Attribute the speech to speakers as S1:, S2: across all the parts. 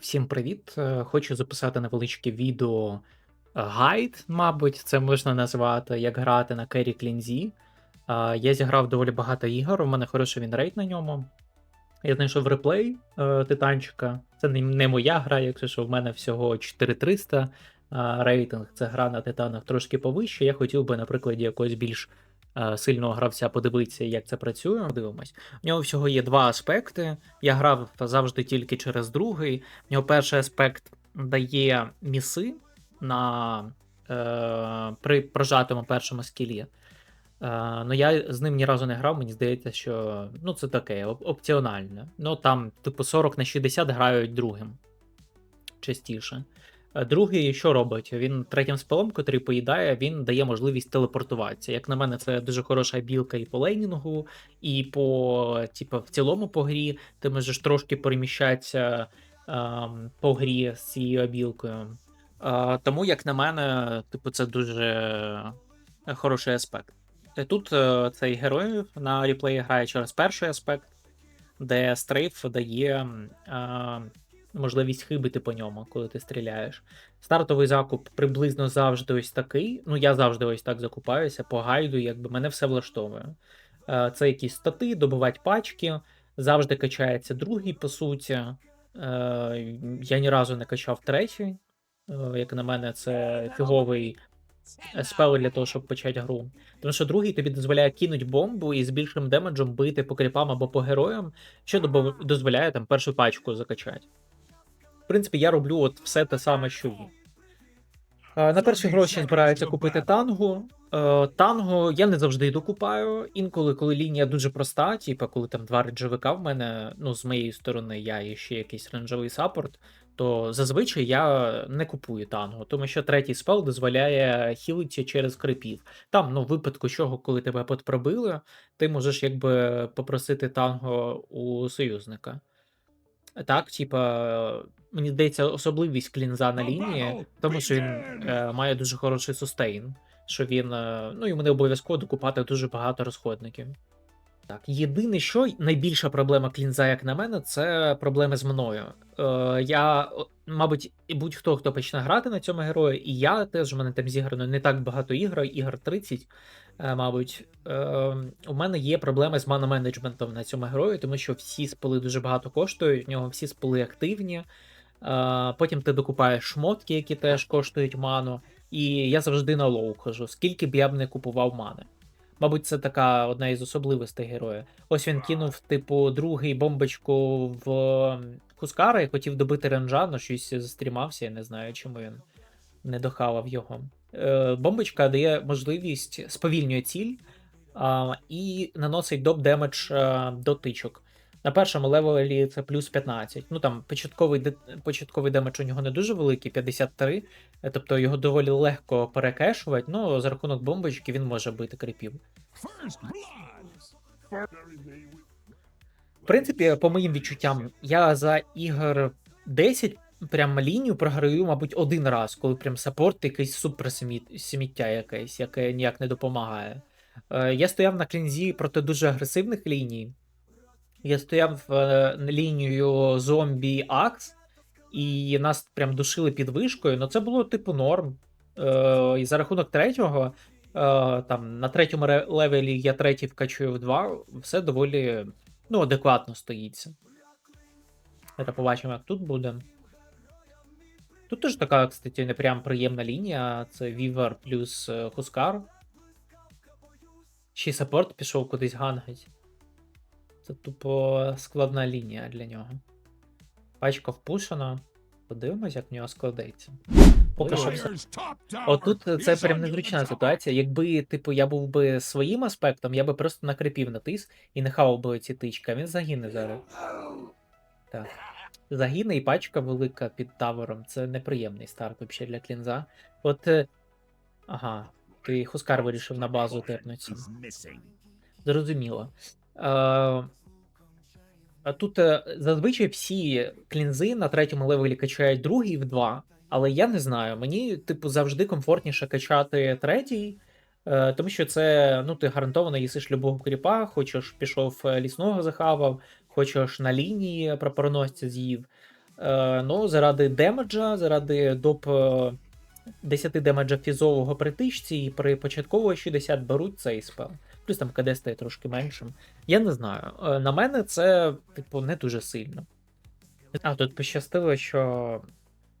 S1: Всім привіт! Е, Хочу записати невеличке відео е, гайд, мабуть, це можна назвати, як грати на Керрі Клінзі. Е, Я зіграв доволі багато ігор, у мене хороший вінрейт на ньому. Я знайшов реплей титанчика. Це не, моя гра, якщо що в мене всього 4300 е, рейтинг. Це гра на титанах трошки повище. Я хотів би, на прикладі якогось більш сильного гравця подивитися, як це працює. Подивимось. У нього всього є два аспекти. Я грав завжди тільки через другий. У нього перший аспект дає міси на е, при прожатому першому скілі. Е, ну я з ним ні разу не грав, мені здається, що ну, це таке оп- опціональне. Ну там, типу, 40 на 60 грають другим частіше. Е, Другий, що робить? Він третім спелом, котрий поїдає, він дає можливість телепортуватися. Як на мене, це дуже хороша білка і по лейнінгу, і по, типу, в цілому по грі. Ти можеш трошки переміщатися ем, по грі з цією білкою. Е, тому, як на мене, типу, це дуже хороший аспект. Е, Тут е, цей герой на реплеї грає через перший аспект, де стрейф дає е, можливість хибити по ньому, коли ти стріляєш. Стартовий закуп приблизно завжди ось такий. Ну, я завжди ось так закупаюся, по гайду, якби мене все влаштовує. Е, Це якісь стати, добивати пачки, завжди качається другий, по суті. Е, Я ні разу не качав третій. Е, Як на мене, це фіговий спел для того, щоб почати гру. Тому що другий тобі дозволяє кинути бомбу і з більшим демеджем бити по кріпам або по героям, що дозволяє там першу пачку закачати. В принципі, я роблю от все те саме, що він. Е, На перші гроші збираються купити тангу. Е, Тангу я не завжди докупаю. Інколи, коли лінія дуже проста, типу, коли там два ренджовика в мене, ну, з моєї сторони, я і ще якийсь ренджовий саппорт, то зазвичай я не купую тангу, тому що третій спел дозволяє хілити через крипів. Там, ну, в випадку чого, коли тебе подпробили, ти можеш якби попросити танго у союзника. Так, типа, мені здається, особливість клінза на лінії, тому що він е, має дуже хороший сустейн, що він, е, ну, йому не обов'язково докупати дуже багато розходників. Так, єдине, що найбільша проблема клінза, як на мене, це проблеми з мною. Е, я, мабуть, будь-хто, хто почне грати на цьому герої, і я теж в мене там зіграно не так багато ігор, ігор 30, е, мабуть. Е, у мене є проблеми з мана-менеджментом на цьому герої, тому що всі спили дуже багато коштують, в нього всі спили активні. Е, потім ти докупаєш шмотки, які теж коштують ману. І я завжди на лоу хожу, скільки б я б не купував мани. Мабуть, це така одна із особливостей героя. Ось він кинув, типу, другий бомбочку в ем, Хускара і хотів добити ренджану, щось застрімався, я не знаю, чому він не дохавав його. Е, бомбочка дає можливість сповільнює ціль а, і наносить доп демедж а, до тичок. На першому левелі це плюс 15. Ну там початковий, початковий демедж у нього не дуже великий, 53. е, Тобто його доволі легко перекешувати, ну за рахунок бомбочки він може бити кріпів. В принципі, по моїм відчуттям, я за ігор 10 прям лінію програю, мабуть, один раз, коли прям саппорт якийсь супер сміття якесь, яке ніяк не допомагає. Е, я стояв на клінзі проти дуже агресивних ліній. Я стояв е, на лінію зомбі Акс, і нас прям душили під вишкою. Ну це було типу норм. Е, і за рахунок третього, е, там на третьому левелі я третій вкачую в два, все доволі ну, адекватно стоїться. Давайте побачимо, як тут буде. Тут теж така, кстати, не прям приємна лінія. Це Вівер плюс Хускар. Ще саппорт пішов кудись гангать. Це тупо складна лінія для нього. Пачка впушена. Подивимось, як в нього складеться. Поки що все. Отут це прям незручна ситуація. Якби, типу, я був би своїм аспектом, я би просто накріпів натис і не хавав би ці тички, а він загине зараз. Так. Загине і пачка велика під тавером. Це неприємний старт взагалі для клінза. От. е, Ага, ти Хускар вирішив на базу тернутися. Зрозуміло. Е, тут е, зазвичай всі клінзи на третьому левелі качають другий в два, але я не знаю. Мені, типу, завжди комфортніше качати третій, е, тому що це, ну, ти гарантовано їсиш любого кріпа, хочеш пішов лісного захавав, хочеш на лінії прапороносця з'їв. Ну, заради демеджа, заради доп е, 10 демеджа фізового при тичці, і при початкового 60 беруть цей спел. Плюс там КД стає трошки меншим. Я не знаю. Е, на мене це, типу, не дуже сильно. А, тут пощастило, що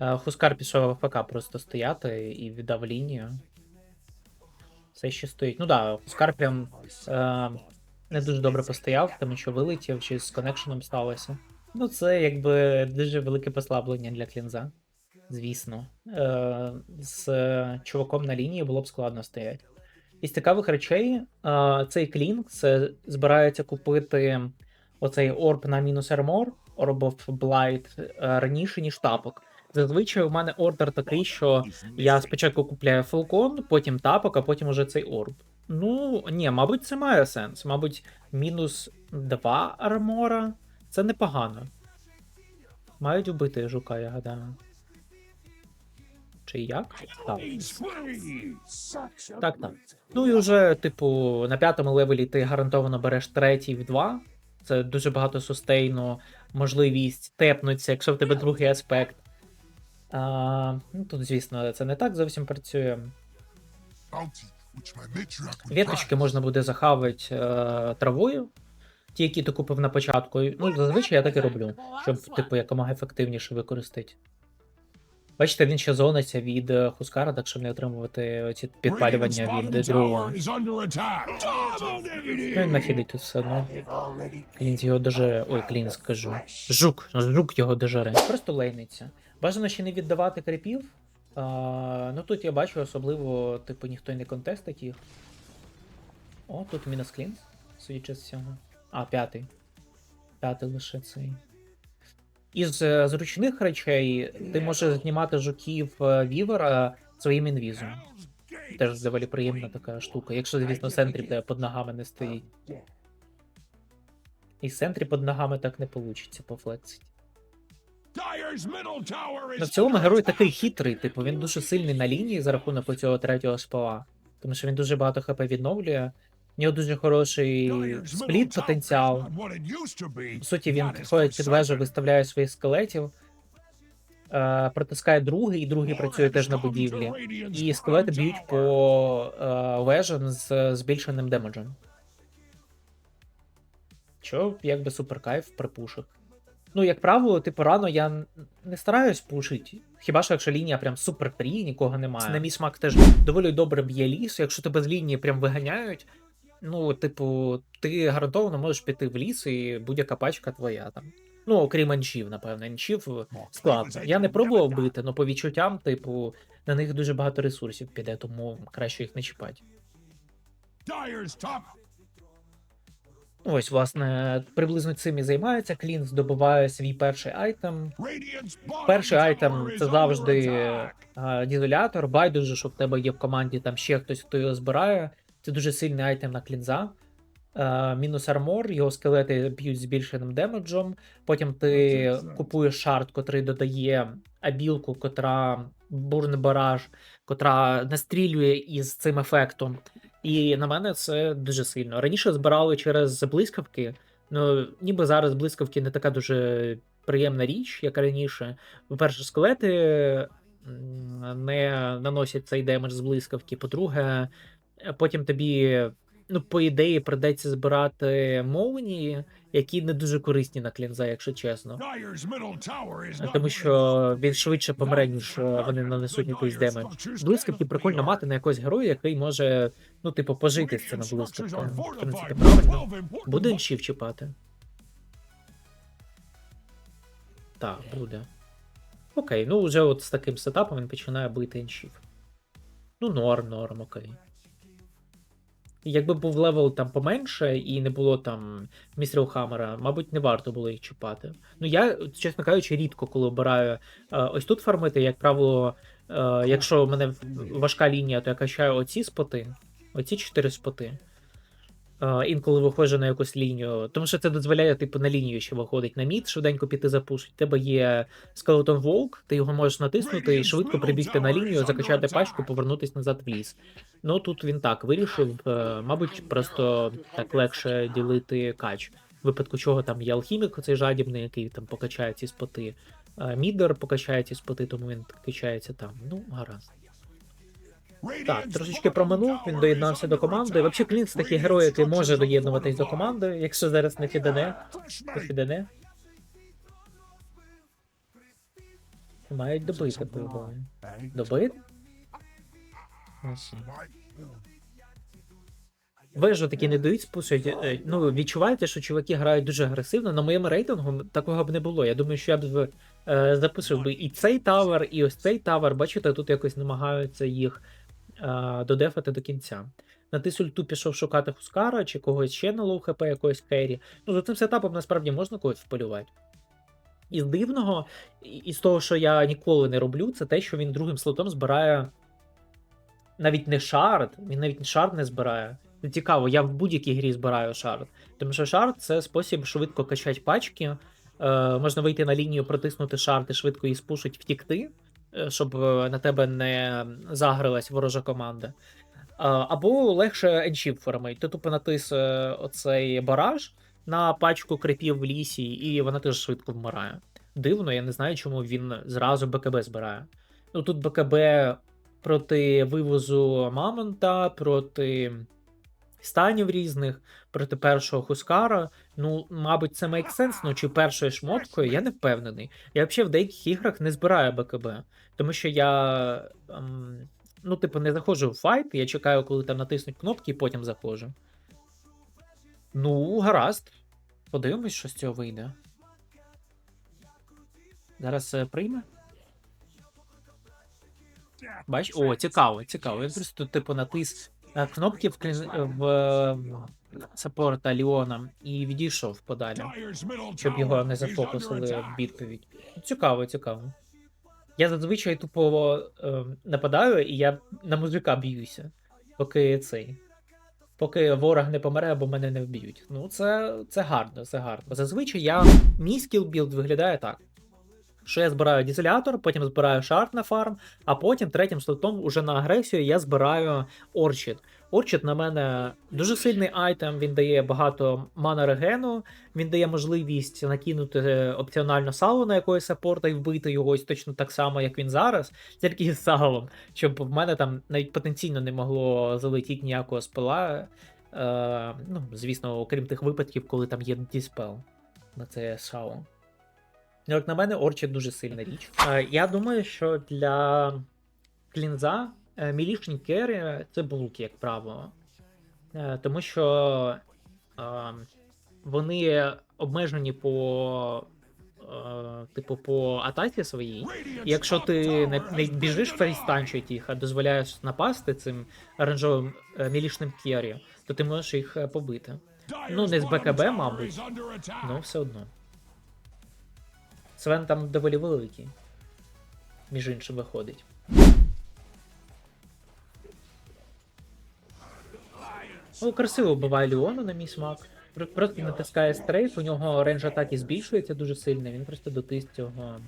S1: е, Хускар пішов АФК просто стояти і віддав лінію. Все ще стоїть. Ну да, Хускар прям е, не дуже добре постояв, тому що вилетів, чи з коннекшеном сталося. Ну, це якби дуже велике послаблення для клінза. Звісно. Е, з чуваком на лінії було б складно стояти. Із цікавих речей, цей клін це збирається купити оцей орб на мінус армор, Orb of Blight, е, раніше, ніж тапок. Зазвичай у мене ордер такий, що я спочатку купляю фалкон, потім тапок, а потім уже цей орб. Ну, ні, мабуть, це має сенс. Мабуть, мінус 2 армора це непогано. Мають вбити жука, я гадаю. Чи як? Так. Так, так. Ну і вже, типу, на п'ятому левелі ти гарантовано береш третій в 2. Це дуже багато сустейну, можливість тепнутися, якщо в тебе другий аспект. А, ну, тут, звісно, це не так зовсім працює. Віточки можна буде захавати е, травою, ті, які ти купив на початку. Ну, зазвичай я так і роблю, щоб, типу, якомога ефективніше використати. Бачите, він ще зониться від е, Хускара, так щоб не отримувати ці підпалювання від другого. Ну, він нафідить тут все одно. Клінз його дуже. Ой, клін скажу. Жук. Жук його дожере. Просто лейниться. Бажано ще не віддавати крипів. А, ну тут я бачу, особливо, типу, ніхто й не контестить їх. О, тут мінус клінз, судячи з всього. А, п'ятий. П'ятий лише цей. Із е, зручних речей ти можеш знімати жуків е, вівера своїм інвізом. Теж доволі приємна така штука. Якщо, звісно, центрі тебе під ногами не стоїть. І в центрі під ногами так не вийде пофлексити. Ну, в цілому герой такий хитрий, типу, він дуже сильний на лінії за рахунок цього третього спала. Тому що він дуже багато хп відновлює. У нього дуже хороший спліт потенціал. По суті, він підходить під вежу, виставляє своїх скелетів, е, протискає другий, і другий працює теж на будівлі. І скелети б'ють по е, вежам з збільшеним демеджем. Що якби супер кайф при пушах. Ну, як правило, типу, рано я не стараюсь пушити. Хіба що якщо лінія прям супер фрі, нікого немає. Це на мій смак теж доволі добре б'є ліс. Якщо тебе з лінії прям виганяють, ну, типу, ти гарантовано можеш піти в ліс, і будь-яка пачка твоя там. Ну, окрім енчів, напевно, енчів складно. Я не пробував бити, але по відчуттям, типу, на них дуже багато ресурсів піде, тому краще їх не чіпати. Ось, власне, приблизно цим і займається. Клін здобуває свій перший айтем. Перший айтем це завжди е, дізолятор. Байдуже, що в тебе є в команді там ще хтось, хто його збирає. Це дуже сильний айтем на клінза. Е, мінус армор, його скелети б'ють збільшеним демеджем. Потім ти купуєш шарт, котрий додає абілку, котра бурн бараж, котра настрілює із цим ефектом. І на мене це дуже сильно. Раніше збирали через блискавки. Ну, ніби зараз блискавки не така дуже приємна річ, як раніше. По-перше, скелети не наносять цей демедж з блискавки. По-друге, потім тобі, ну, по ідеї, придеться збирати молнії, які не дуже корисні на клінза, якщо чесно. Тому що він швидше помре, ніж е, вони нанесуть якийсь демедж. Блискавки прикольно мати на якогось героя, який може, ну, типу, пожити з цими блискавками. В принципі, правильно. Буде енчів чіпати? Так, буде. Окей, ну вже от з таким сетапом він починає бити енчів. Ну, норм, норм, окей. Якби був левел там поменше і не було там Хаммера, мабуть, не варто було їх чіпати. Ну, я, чесно кажучи, рідко коли обираю е, ось тут фармити, як правило, е, якщо в мене важка лінія, то я качаю оці споти, оці чотири споти. Е, інколи виходжу на якусь лінію, тому що це дозволяє, типу, на лінію ще виходить на мід, швиденько піти запушить. У тебе є Skeleton Волк, ти його можеш натиснути і швидко прибігти на лінію, закачати пачку, повернутися назад в ліс. Ну тут він так вирішив, е, мабуть, просто так легше ділити кач. В випадку чого там є алхімік, цей жадібний, який там покачає ці споти. Е, Мідер покачається з поти, тому він качається там. Ну, гаразд. Так, трошечки проминув, він доєднався до команди. Взагалі, Клінкс такий герой, який може доєднуватись до команди, якщо зараз не фідене, то фідене. Мають добити його. Добити? Вежу такі не дають спушать. Е, Ну, відчуваєте, що чуваки грають дуже агресивно. На моєму рейтингу такого б не було. Я думаю, що я б е, записав би і цей тавер, і ось цей тавер. Бачите, тут якось намагаються їх додефати до кінця. На тис ульту пішов шукати Хускара чи когось ще на лоу хп якогось керрі. Ну, за цим сетапом насправді можна когось вполювати. Із дивного, і- і з того, що я ніколи не роблю, це те, що він другим слотом збирає навіть не шард, він навіть шард не збирає. Ну, цікаво, я в будь-якій грі збираю шард. Тому що шард це спосіб швидко качати пачки. Е, можна вийти на лінію, протиснути шард і швидко її спушить, втікти, е, щоб е, на тебе не загрилась ворожа команда. Е, або легше еншіп фармить. Ти тупо натис е, оцей бараж на пачку крипів в лісі, і вона теж швидко вмирає. Дивно, я не знаю, чому він зразу БКБ збирає. Ну тут БКБ проти вивозу Мамонта, проти станів різних, проти першого Хускара. Ну, мабуть, це make sense, ну чи першою шмоткою, я не впевнений. Я взагалі в деяких іграх не збираю БКБ, тому що я. Ем, ну, типу, не заходжу в файт, я чекаю, коли там натиснуть кнопки, і потім заходжу. Ну, гаразд. Подивимось, що з цього вийде. Зараз е, прийме. Бач, о, цікаво, цікаво. Він просто, типу, натис е, кнопки в, в е, саппорта Ліона і відійшов подалі, щоб його не зафокусили в відповідь. Цікаво, цікаво. Я зазвичай тупо е, нападаю, і я на мужика б'юся, поки цей. Поки ворог не помре або мене не вб'ють. Ну, це, це гарно, це гарно. Зазвичай я. Мій скілбілд виглядає так. Що я збираю дізелятор, потім збираю шарт на фарм, а потім третім слотом уже на агресію я збираю Орчід. Орчід на мене дуже сильний айтем, він дає багато мана регену, він дає можливість накинути опціонально сало на якогось саппорта і вбити його ось точно так само, як він зараз, тільки з салом, щоб в мене там навіть потенційно не могло залетіти ніякого спила. Е, ну, звісно, окрім тих випадків, коли там є діспел на це сало. Ну, Як на мене, Орчід дуже сильна річ. Е, Я думаю, що для клінза е, мілішні керрі це булки, як правило. Е, Тому що вони обмежені по. Типу, по атаці своїй. І якщо ти не, не біжиш фейстанчить їх, а дозволяєш напасти цим оранжовим мілішним керрі, то ти можеш їх побити. Ну, не з БКБ, мабуть. Ну, все одно. Свен там доволі великий. Між іншим виходить. Ну, красиво вбиває Леону на мій смак. Просто натискає стрейф, у нього рейндж атаки збільшується дуже сильно, він просто дотис цього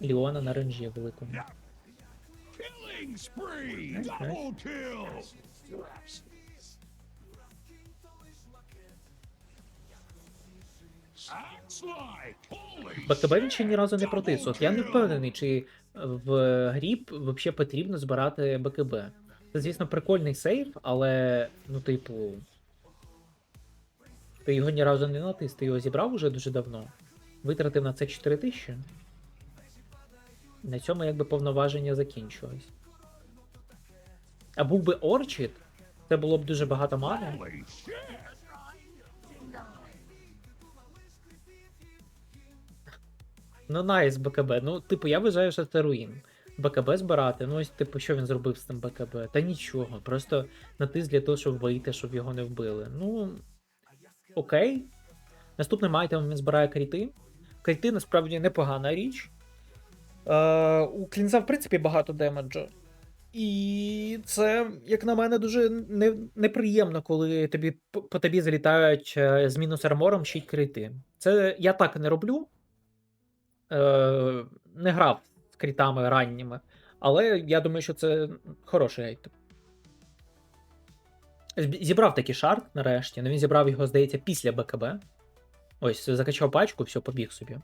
S1: Леона на рейнджі великому. БКБ він ще ні разу не протис. От я не впевнений, чи в грі взагалі потрібно збирати БКБ. Це, звісно, прикольний сейф, але, ну, типу. Ти його ні разу не натис, ти його зібрав уже дуже давно. Витратив на це 4 тисячі. На цьому якби повноваження закінчилось. А був би Орчід, це було б дуже багато мани. Ну, найс БКБ. Ну, типу, я вважаю, що це руїн. БКБ збирати. Ну, ось, типу, що він зробив з тим БКБ? Та нічого. Просто натис для того, щоб вийти, щоб його не вбили. Ну. Окей. Наступним айтемом він збирає кріти. Кріти насправді непогана річ. Е, у клінза, в принципі, багато демеджу. І це, як на мене, дуже не, неприємно, коли тобі по, тобі залітають е, з мінус армором ще крити. Це я так не роблю е, не грав з крітами ранніми, але я думаю, що це хороший айтем. Зібрав такий шарт нарешті, але він зібрав його, здається, після БКБ. Ось, закачав пачку, все, побіг собі.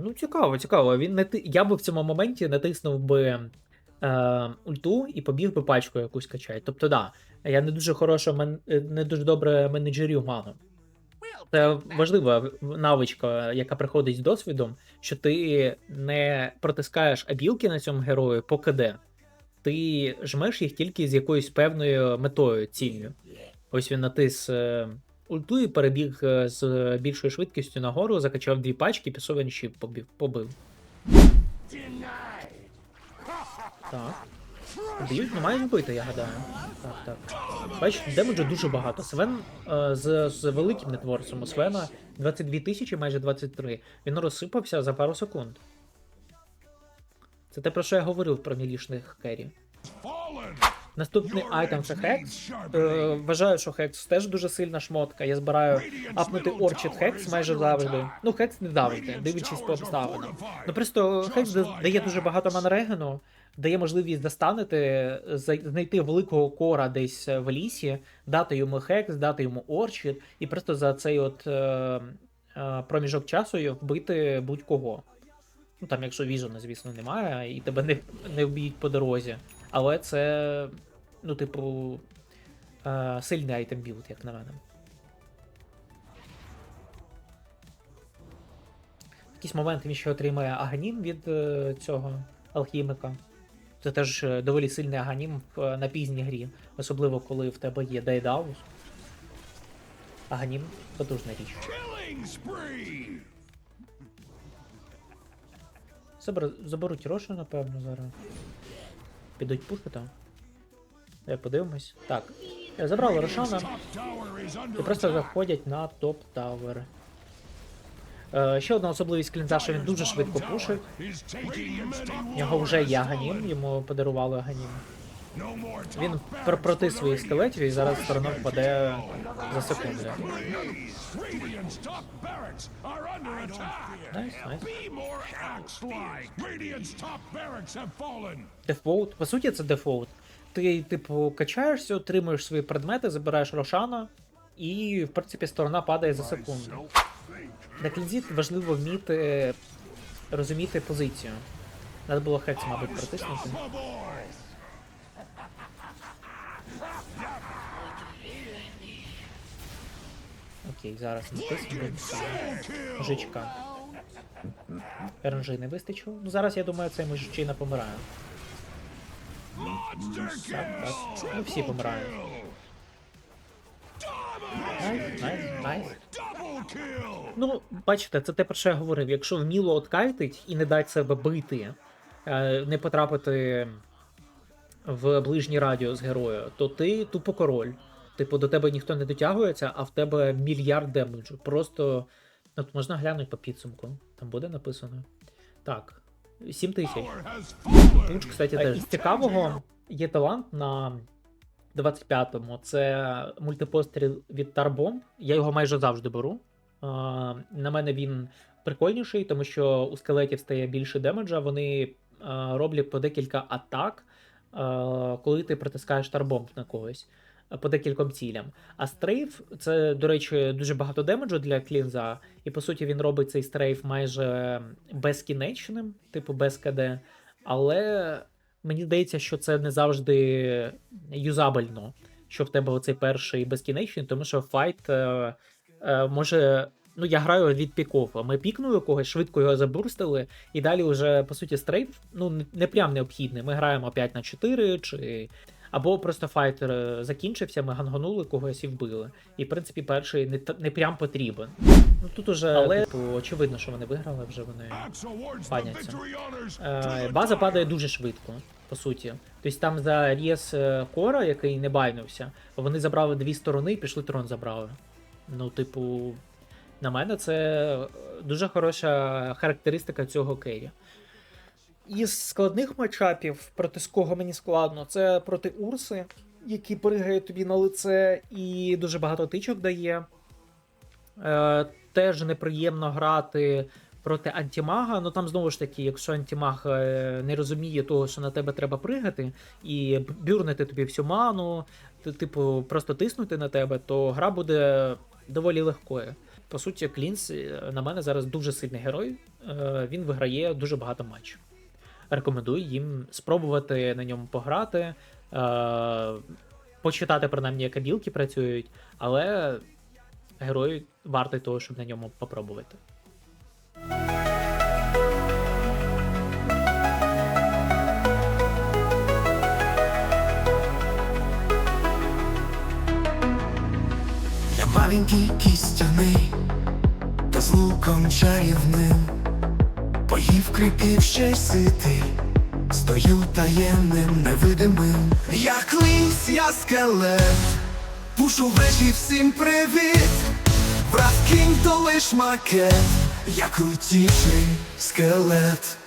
S1: ну, цікаво, цікаво. Він не. Я би в цьому моменті натиснув би е, ульту і побіг би пачку якусь качати. Тобто, да, я не дуже хорошо, е, не дуже добре менеджерю ману. Це важлива навичка, яка приходить з досвідом, що ти не протискаєш абілки на цьому герою по КД. Ти жмеш їх тільки з якоюсь певною метою, ціллю. Ось він натис е, ульту і перебіг е, з більшою швидкістю нагору, закачав дві пачки, пішов ще побив. побив. Так. Б'ють, ну мають вбити, я гадаю. Так, так. Бач, демеджу дуже багато. Свен е, з, з великим нетворцем у Свена 22 тисячі, майже 23. Він розсипався за пару секунд. Це те, про що я говорив про мілішних керрі. Наступний айтем це Хекс. Е, вважаю, що Хекс теж дуже сильна шмотка. Я збираю апнути Орчід Хекс майже завжди. Ну, Хекс не давите, дивлячись по обставинам. Ну просто Хекс дає дуже багато манрегену, дає можливість достанете, знайти великого кора десь в лісі, дати йому Хекс, дати йому Орчід, і просто за цей от е, е, проміжок часу вбити будь-кого. Ну там, якщо віжена, звісно, немає, і тебе не, не вб'ють по дорозі. Але це, ну, типу, е, сильний айтем білд, як на мене. В якийсь момент він ще отримає аганім від е, цього алхімика. Це теж е, доволі сильний аганім е, на пізній грі, особливо коли в тебе є дейдаус. Аганім потужна річ. Забер... Заберуть Рошу, напевно, зараз. Підуть пушити. Давай подивимось. Так. е, Забрали Рошана. І просто заходять на топ-тавер. Е, ще одна особливість клінза, що він дуже швидко пушить. Нього вже є аганім, йому подарували аганім. Він пр- проти своїх скелетів і зараз сторона впаде за секунду. Дефолт. По суті, це дефолт. Ти, типу, качаєшся, отримуєш свої предмети, забираєш Рошана, і, в принципі, сторона падає за секунду. На клінзі важливо вміти розуміти позицію. Треба було хекс, мабуть, протиснути. Окей, зараз натиснемо.
S2: Kill.
S1: РНЖ не вистачило. Ну зараз я думаю, цей мужичина помирає. Так, так. Ну всі помирають. Найс, найс, найс. Ну, бачите, це те, про що я говорив. Якщо вміло откайтить і не дать себе бити, е, не потрапити в ближній радіус героя, то ти тупо король. Типу, до тебе ніхто не дотягується, а в тебе мільярд демеджу. Просто. От можна глянути по підсумку. Там буде написано. Так. 7 тисяч. Луч, кстати, теж. Із цікавого є талант на 25-му. Це мультипостріл від Тарбом. Я його майже завжди беру. На мене він прикольніший, тому що у скелетів стає більше демеджа. Вони роблять по декілька атак, коли ти притискаєш тарбомб на когось. По декільком цілям. А стрейф це, до речі, дуже багато демеджу для клінза, і по суті він робить цей стрейф майже безкінечним, типу без КД. Але мені здається, що це не завжди юзабельно, що в тебе оцей перший безкінечний, тому що файт е, може. Ну, я граю від піков. Ми пікнули когось, швидко його забурстили, і далі вже, по суті, стрейф ну, не- прям необхідний. Ми граємо 5 на 4, чи. Або просто файт е, закінчився, ми ганганули когось і вбили. І, в принципі, перший не, не прям потрібен. Ну тут уже, Але... типу, очевидно, що вони виграли, вже вони. Паняться. Е, База падає дуже швидко, по суті. Тобто там за рєс е, Кора, який не байнувся, вони забрали дві сторони і пішли трон забрали. Ну, типу, на мене це дуже хороша характеристика цього Керрі. Із складних матчапів, проти з кого мені складно, це проти Урси, який пригає тобі на лице і дуже багато тичок дає. Е, теж неприємно грати проти антимага. Ну там знову ж таки, якщо антимаг е, не розуміє того, що на тебе треба пригати, і бюрнити тобі всю ману, типу, просто тиснути на тебе, то гра буде доволі легкою. По суті, Клінс, е, на мене, зараз дуже сильний герой. Е, Він виграє дуже багато матчів. Рекомендую їм спробувати на ньому пограти, е, почитати принаймні, як білки працюють, але герой вартий того, щоб на ньому попробувати.
S3: Маленький кістяний, та з луком чарівним, поїв кріпів ще й ситий, стою таємним, невидимим. Я клинсь, я скелет, пушу вежі всім привіт, враз кінь то лиш макет, я крутіший скелет.